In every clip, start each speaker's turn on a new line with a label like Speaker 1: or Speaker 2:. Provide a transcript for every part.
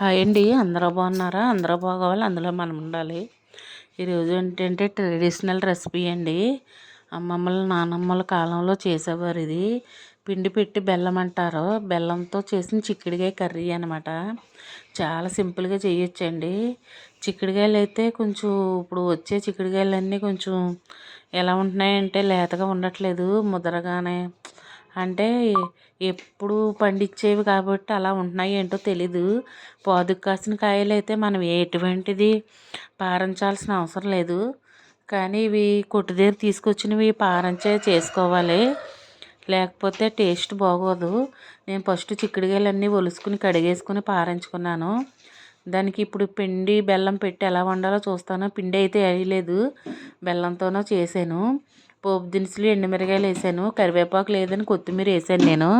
Speaker 1: Hi అండి అందరూ బాగున్నారా? అందరూ బాగోవాలి? అందులో మనం ఉండాలి. ఈరోజు ఏంటంటే ట్రెడిషనల్ రెసిపీ అండి. అమ్మమ్మల నానమ్మల కాలంలో చేసేవారు ఇది. పిండి పెట్టి బెల్లం అంటారు. బెల్లంతో చేసిన చిక్కుడుకాయ కర్రీ అనమాట చాలా సింపుల్గా చేయొచ్చండి. చిక్కుడుకాయలు అయితే కొంచెం ఇప్పుడు వచ్చే చిక్కుడుకాయలన్నీ కొంచెం ఎలా ఉంటున్నాయంటే లేతగా ఉండట్లేదు. ముదరగానే అంటే ఎప్పుడు పండించేవి కాబట్టి అలా ఉంటున్నాయి ఏంటో తెలీదు. పాదుకు కాసిన కాయలు అయితే మనం ఎటువంటిది పారించాల్సిన అవసరం లేదు. కానీ ఇవి కొట్టు దగ్గర తీసుకొచ్చినవి పారంచే చేసుకోవాలి. లేకపోతే టేస్ట్ బాగోదు. నేను ఫస్ట్ చిక్కుడుగాయలన్నీ ఒలుసుకుని కడిగేసుకుని పారించుకున్నాను. దానికి ఇప్పుడు పిండి బెల్లం పెట్టి ఎలా వండాలో చూస్తాను. పిండి అయితే వేయలేదు. బెల్లంతోనో చేశాను. పోపు దినుసులు ఎండుమిరగాయలు వేసాను కరివేపాకు లేదని కొత్తిమీర వేసాను నేను.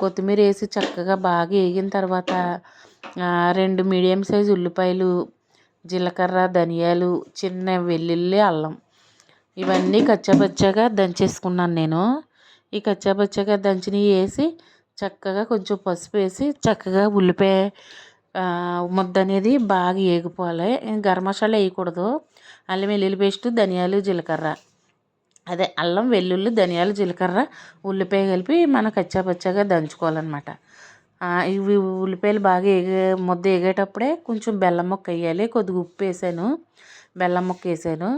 Speaker 1: కొత్తిమీర వేసి చక్కగా బాగా వేగిన తర్వాత రెండు మీడియం సైజు ఉల్లిపాయలు జీలకర్ర ధనియాలు చిన్న వెల్లుల్లి అల్లం ఇవన్నీ కచ్చాపచ్చాగా దంచేసుకున్నాను నేను. ఈ కచ్చాపచ్చాగా దంచినవి వేసి చక్కగా కొంచెం పసుపు వేసి చక్కగా ఉల్లిపాయ ముద్ద అనేది బాగా వేగిపోవాలి గరం మసాలా వేయకూడదు. అల్లం వెల్లుల్లి పేస్ట్ ధనియాలు జీలకర్ర. అదే అల్లం వెల్లుల్లి ధనియాలు జీలకర్ర ఉల్లిపాయ కలిపి మనం కచ్చాపచ్చాగా దంచుకోవాలన్నమాట. ఇవి ఉల్లిపాయలు బాగా ఎగే ముద్ద ఎగేటప్పుడే కొంచెం బెల్లం ముక్క వేయాలి. కొద్దిగా ఉప్పు వేసాను బెల్లం ముక్క వేసాను.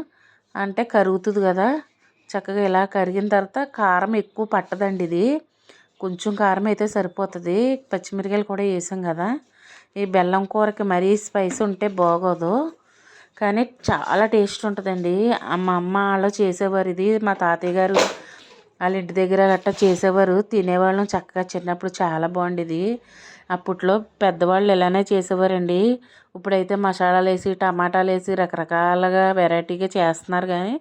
Speaker 1: అంటే కరుగుతుంది కదా చక్కగా ఇలా కరిగిన తర్వాత కారం ఎక్కువ పట్టదండి ఇది. కొంచెం కారం అయితే సరిపోతుంది. పచ్చిమిరకాయలు కూడా వేసాం కదా. ఈ బెల్లం కూరకి మరీ స్పైస్ ఉంటే బాగోదు. కానీ చాలా టేస్ట్ ఉంటుందండి. మా అమ్మ వాళ్ళు చేసేవారు ఇది. మా తాతయ్య గారు వాళ్ళ ఇంటి దగ్గర గట్టా చేసేవారు. తినేవాళ్ళం చక్కగా. చిన్నప్పుడు చాలా బాగుండేది. అప్పట్లో పెద్దవాళ్ళు ఇలానే చేసేవారండి. ఇప్పుడైతే మసాలాలు వేసి టమాటాలు వేసి రకరకాలుగా వెరైటీగా చేస్తున్నారు కానీ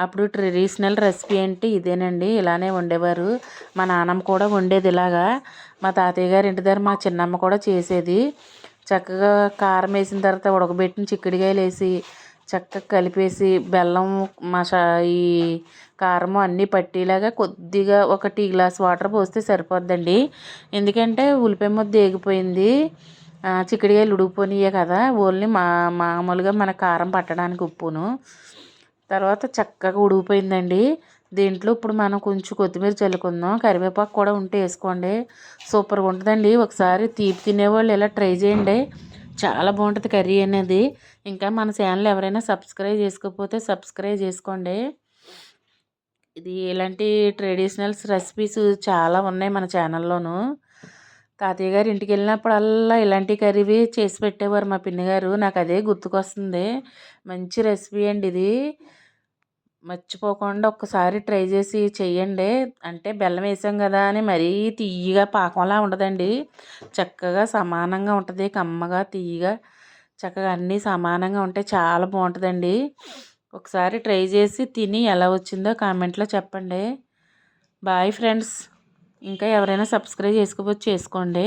Speaker 1: అప్పుడు ట్రెడిషనల్ రెసిపీ అంటే ఇదేనండి. ఇలానే వండేవారు. మా నాన్నమ్మ కూడా వండేది ఇలాగా. మా తాతయ్య గారి ఇంటి దగ్గర మా చిన్నమ్మ కూడా చేసేది. చక్కగా కారం వేసిన తర్వాత ఉడకబెట్టిన చిక్కుడుకాయలు వేసి చక్కగా కలిపేసి బెల్లం మసా ఈ కారం అన్నీ పట్టేలాగా కొద్దిగా ఒక టీ గ్లాస్ వాటర్ పోస్తే సరిపోద్దండి. ఎందుకంటే ఉల్లిపాయ ముద్ద ఏగిపోయింది. చిక్కుడుకాయలు ఉడికిపోయినాయే కదా. ఓన్లీ మా మామూలుగా మన కారం పట్టడానికి ఉప్పును. తర్వాత చక్కగా ఉడికిపోయిందండి. దీంట్లో ఇప్పుడు మనం కొంచెం కొత్తిమీర చల్లుకుందాం. కరివేపాకు కూడా ఉంటే వేసుకోండి. సూపర్గా ఉంటుందండి. ఒకసారి తీపి తినేవాళ్ళు ఇలా ట్రై చేయండి. చాలా బాగుంటుంది కర్రీ అనేది. ఇంకా మన ఛానల్ ఎవరైనా సబ్స్క్రైబ్ చేసుకోకపోతే సబ్స్క్రైబ్ చేసుకోండి. ఇది ఇలాంటి ట్రెడిషనల్స్ రెసిపీస్ చాలా ఉన్నాయి మన ఛానల్లోను తాతయ్య గారు ఇంటికి వెళ్ళినప్పుడల్లా ఇలాంటి కర్రీవి చేసి పెట్టేవారు మా పిన్ని గారు. నాకు అదే గుర్తుకొస్తుంది. మంచి రెసిపీ అండి ఇది. మర్చిపోకుండా ఒక్కసారి ట్రై చేసి చెయ్యండి. అంటే బెల్లం వేసాం కదా అని మరీ తీయగా పాకంలా ఉండదండి. చక్కగా సమానంగా ఉంటుంది. కమ్మగా తీయగా చక్కగా అన్నీ సమానంగా ఉంటే చాలా బాగుంటుందండి. ఒకసారి ట్రై చేసి తిని ఎలా వచ్చిందో కామెంట్లో చెప్పండి. Bye friends. ఇంకా ఎవరైనా సబ్స్క్రైబ్ చేసుకోవచ్చు చేసుకోండి.